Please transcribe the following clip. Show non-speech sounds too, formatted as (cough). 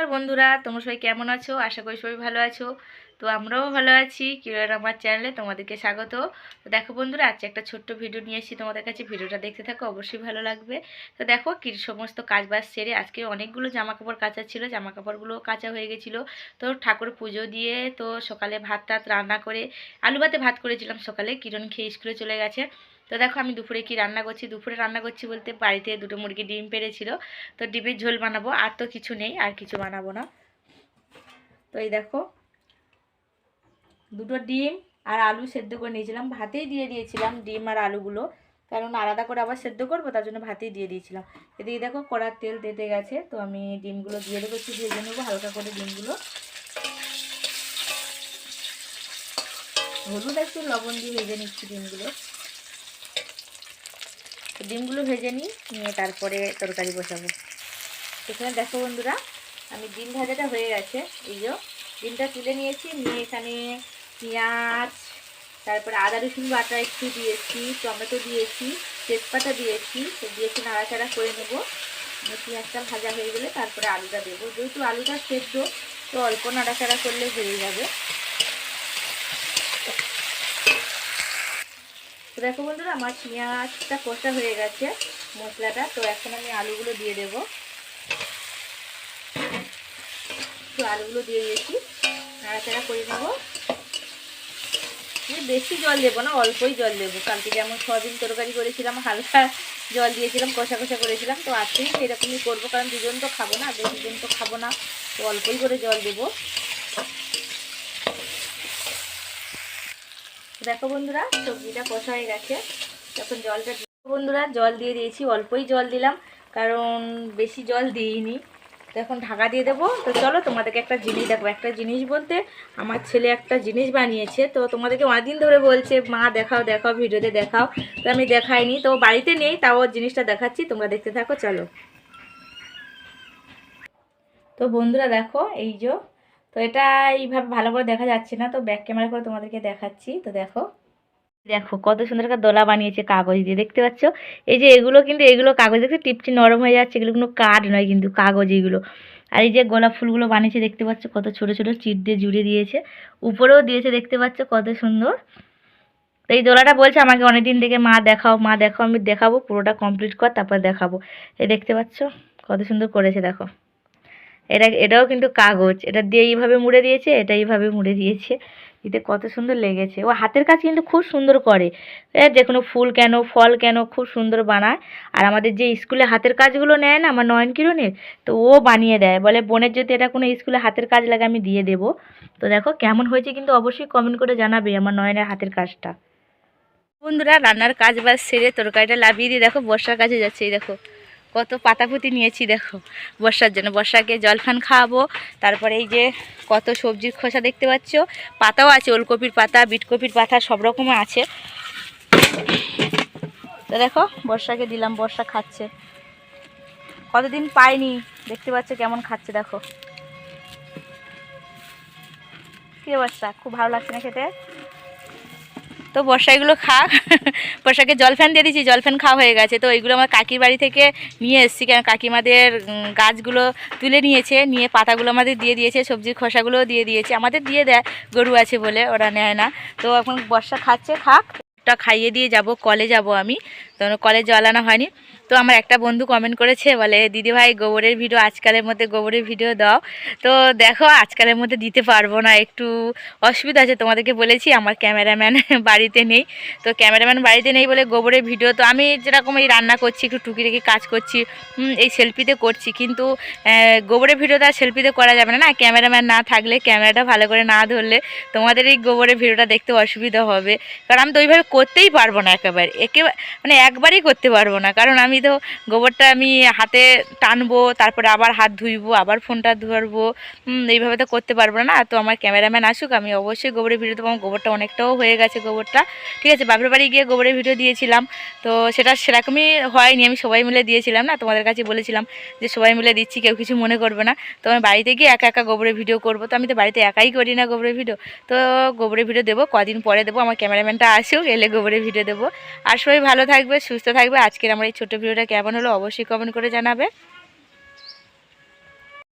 নমস্কার বন্ধুরা, তোমরা সবাই কেমন আছো? আশা করি সবাই ভালো আছো। তো আমরাও ভালো আছি, কিরণ আমার চ্যানেলে তোমাদেরকে স্বাগত। তো দেখো বন্ধুরা, আজকে একটা ছোট্ট ভিডিও নিয়ে এসেছি তোমাদের কাছে। ভিডিওটা দেখতে থাকো, অবশ্যই ভালো লাগবে। তো দেখো, কি সমস্ত কাজ বাজ সেরে আজকে অনেকগুলো জামা কাপড় কাচা ছিল জামা কাপড়গুলো কাঁচা হয়ে গেছিল। তো ঠাকুর পুজো দিয়ে তো সকালে ভাত টাত রান্না করে, আলু ভাতে ভাত করেছিলাম সকালে, কিরণ খেয়ে স্কুলে চলে গেছে। তো দেখো আমি দুপুরে কি রান্না করছি? দুপুরে রান্না করছি বলতে বাড়িতে দুটো মুরগি ডিম পেড়েছিল তো ডিমের ঝোল বানাবো, আর তো কিছু নেই, আর কিছু বানাবো না। তো এই দেখো, দুটো ডিম আর আলু সেদ্ধ করে নিয়েছিলাম। ভাতেই দিয়ে দিয়েছিলাম ডিম আর আলুগুলো, কারণ আলাদা করে আবার সেদ্ধ করব, তার জন্য ভাতেই দিয়ে দিয়েছিলাম। এদিকে দেখো কড়ার তেল তেতে গেছে, তো আমি ডিমগুলো দিয়ে দেবো, একটু ভেজে নেব হালকা করে ডিমগুলো। হলুদ একটু লবণ দিয়ে ভেজে নিচ্ছি ডিমগুলো। ডিমগুলো ভেজে নিই, নিয়ে তারপরে তরকারি বসাবো। এখানে দেখো বন্ধুরা, আমি ডিম ভাজাটা হয়ে গেছে। এই যে ডিমটা তুলে নিয়েছি, নিয়ে এখানে পেঁয়াজ, তারপরে আদা, রসুন বাটা একটু দিয়েছি, টমেটো দিয়েছি, তেজপাতা দিয়েছি, তো দিয়েছি নাড়াচাড়া করে নেব। পেঁয়াজটা ভাজা হয়ে গেলে তারপরে আলুটা দেবো। যেহেতু আলুটা সেদ্ধ, তো অল্প নাড়াচাড়া করলে হয়ে যাবে। দেখো বন্ধুরা, আমার পেঁয়াজটা কষা হয়ে গেছে, মশলাটা। তো এখন আমি আলুগুলো দিয়ে দেব। তো আলুগুলো দিয়ে দিয়েছি। নাড়াচাড়া করে নেব। বেশি জল দেবো না, অল্পই জল দেবো। কালকে যেমন সয়াবিন তরকারি করেছিলাম, হালকা জল দিয়েছিলাম, কষা কষা করেছিলাম। তো আজকেই এরকমই করব, কারণ দুজন তো খাব না, বেশি জন তো খাব না। তো অল্পই করে জল দেবো। দেখো বন্ধুরা, সবজিটা কষা হয়ে গেছে। তখন জলটা বন্ধুরা, জল দিয়ে দিয়েছি, অল্পই জল দিলাম, কারণ বেশি জল দিইনি। তো এখন ঢাকা দিয়ে দেবো। তো চলো, তোমাদেরকে একটা জিনিস দেখো, একটা জিনিস বলতে আমার ছেলে একটা জিনিস বানিয়েছে। তো তোমাদেরকে অনেকদিন ধরে বলছে, মা, দেখাও দেখাও, ভিডিওতে দেখাও। তো আমি দেখাইনি, তো বাড়িতে নেই, তাও জিনিসটা দেখাচ্ছি, তোমরা দেখতে থাকো, চলো। তো বন্ধুরা দেখো, এই যে তো এটা এইভাবে ভালো করে দেখা যাচ্ছে না, তো ব্যাক ক্যামেরা করে তোমাদেরকে দেখাচ্ছি। তো দেখো। দেখো কত সুন্দর একটা দোলা বানিয়েছে কাগজ দিয়ে, দেখতে পাচ্ছ? এই যে এগুলো কিন্তু, এগুলো কাগজ দেখতে টিপটি নরম হয়ে যাচ্ছে, এগুলো কোনো কাঠ নয় কিন্তু, কাগজ এগুলো। আর এই যে গোলাপ ফুলগুলো বানিয়েছে, দেখতে পাচ্ছ? কত ছোট ছোট চিট দিয়ে জুড়ে দিয়েছে। উপরেও দিয়েছে, দেখতে পাচ্ছ? কত সুন্দর। তো এই দোলাটা বলছে আমাকে অনেকদিন থেকে, মা দেখাও মা দেখাও, আমি দেখাবো, পুরোটা কমপ্লিট কর, তারপর দেখাবো। এই দেখতে পাচ্ছ? কত সুন্দর করেছে, দেখো। এটা, এটাও কিন্তু কাগজ। এটা দিয়ে এইভাবে মুড়ে দিয়েছে, এটা এইভাবে মুড়ে দিয়েছে। এতে কত সুন্দর লেগেছে। ও হাতের কাজ কিন্তু খুব সুন্দর করে। যে কোনো ফুল কেন, ফল কেন খুব সুন্দর বানায়। আর আমাদের যে স্কুলে হাতের কাজগুলো নেয় না, আমার নয়ন কিরণের, তো ও বানিয়ে দেয়। বলে, বোনের যদি এটা কোনো স্কুলে হাতের কাজ লাগে, আমি দিয়ে দেবো। তো দেখো, কেমন হয়েছে কিন্তু অবশ্যই কমেন্ট করে জানাবে আমার নয়নের হাতের কাজটা। বন্ধুরা, রান্নার কাজ বাজ সেরে তরকারিটা লাভিয়ে দিয়ে দেখো, বর্ষার কাছে যাচ্ছে, এই দেখো। কত পাতাপুতি নিয়েছি, দেখো। বর্ষার জন্য বর্ষাকে জলখান খাওয়াবো। তারপরে এই যে কত সবজির খোসা দেখতে পাচ্ছ, পাতাও আছে, ওলকপির পাতা, বিটকপির পাতা, সব রকম আছে। তো দেখো, বর্ষাকে দিলাম, বর্ষা খাচ্ছে। কতদিন পাইনি, দেখতে পাচ্ছ কেমন খাচ্ছে, দেখো। কী বর্ষা খুব ভালো লাগছে না খেতে? তো বর্ষা এগুলো খা (laughs) বর্ষাকে জল ফ্যান দিয়ে দিয়েছি, জল ফ্যান খাওয়া হয়ে গেছে। তো এইগুলো আমার কাকির বাড়ি থেকে নিয়ে এসেছি, কেন কাকিমাদের গাছগুলো তুলে নিয়েছে, নিয়ে পাতাগুলো আমাদের দিয়ে দিয়েছে, সবজির খোসাগুলোও দিয়ে দিয়েছে। আমাদের দিয়ে দেয়, গরু আছে বলে, ওরা নেয় না। তো এখন বর্ষা খাচ্ছে, খাক। খাইয়ে দিয়ে যাব, কলে যাব আমি। তো কলে জল আনা হয়নি। তো আমার একটা বন্ধু কমেন্ট করেছে, বলে, দিদি ভাই, গোবরের ভিডিও আজকালের মধ্যে গোবরের ভিডিও দাও। তো দেখো, আজকালের মধ্যে দিতে পারব না, একটু অসুবিধা আছে, তোমাদেরকে বলেছি, আমার ক্যামেরাম্যান (laughs) বাড়িতে নেই। তো ক্যামেরাম্যান বাড়িতে নেই বলে গোবরের ভিডিও তো আমি যেরকম এই রান্না করছি, একটু টুকি রেখে কাজ করছি এই সেলফিতে করছি, কিন্তু গোবরের ভিডিওটা সেলফিতে করা যাবে না না? ক্যামেরাম্যান না থাকলে ক্যামেরাটা ভালো করে না ধরলে, তোমাদের এই গোবরের ভিডিওটা দেখতে অসুবিধা হবে। কারণ আমি তো ওইভাবে করতেই পারব না একেবারে। একেবারে মানে একবারেই করতে পারব না। কারণ আমি তো গোবরটা আমি হাতে টানবো, তারপরে আবার হাত ধুইবো, আবার ফোনটা ধরবো এইভাবে তো করতে পারব না, তো আমার ক্যামেরাম্যান আসুক, আমি অবশ্যই গোবরের ভিডিও দেবো। আমার গোবরটা অনেকটাও হয়ে গেছে গোবরটা। ঠিক আছে, বাপের বাড়ি গিয়ে গোবরের ভিডিও দিয়েছিলাম। তো সেটা সেরকমই হয়নি, আমি সবাই মিলে দিয়েছিলাম না? তোমাদের কাছে বলেছিলাম যে সবাই মিলে দিচ্ছি, কেউ কিছু মনে করবে না। তো আমি বাড়িতে গিয়ে একা একা গোবরের ভিডিও করব। তো আমি তো বাড়িতে একাই করি না গোবরের ভিডিও। তো গোবরের ভিডিও দেবো, কদিন পরে দেবো। আমার ক্যামেরাম্যানটা আসুক, এলে গোবরের ভিডিও দেবো। আর সবাই ভালো থাকবে সুস্থ থাকবে। আজকের আমার এই ছোটো ভিডিওটা কেমন হলো অবশ্যই কমেন্ট করে জানাবে।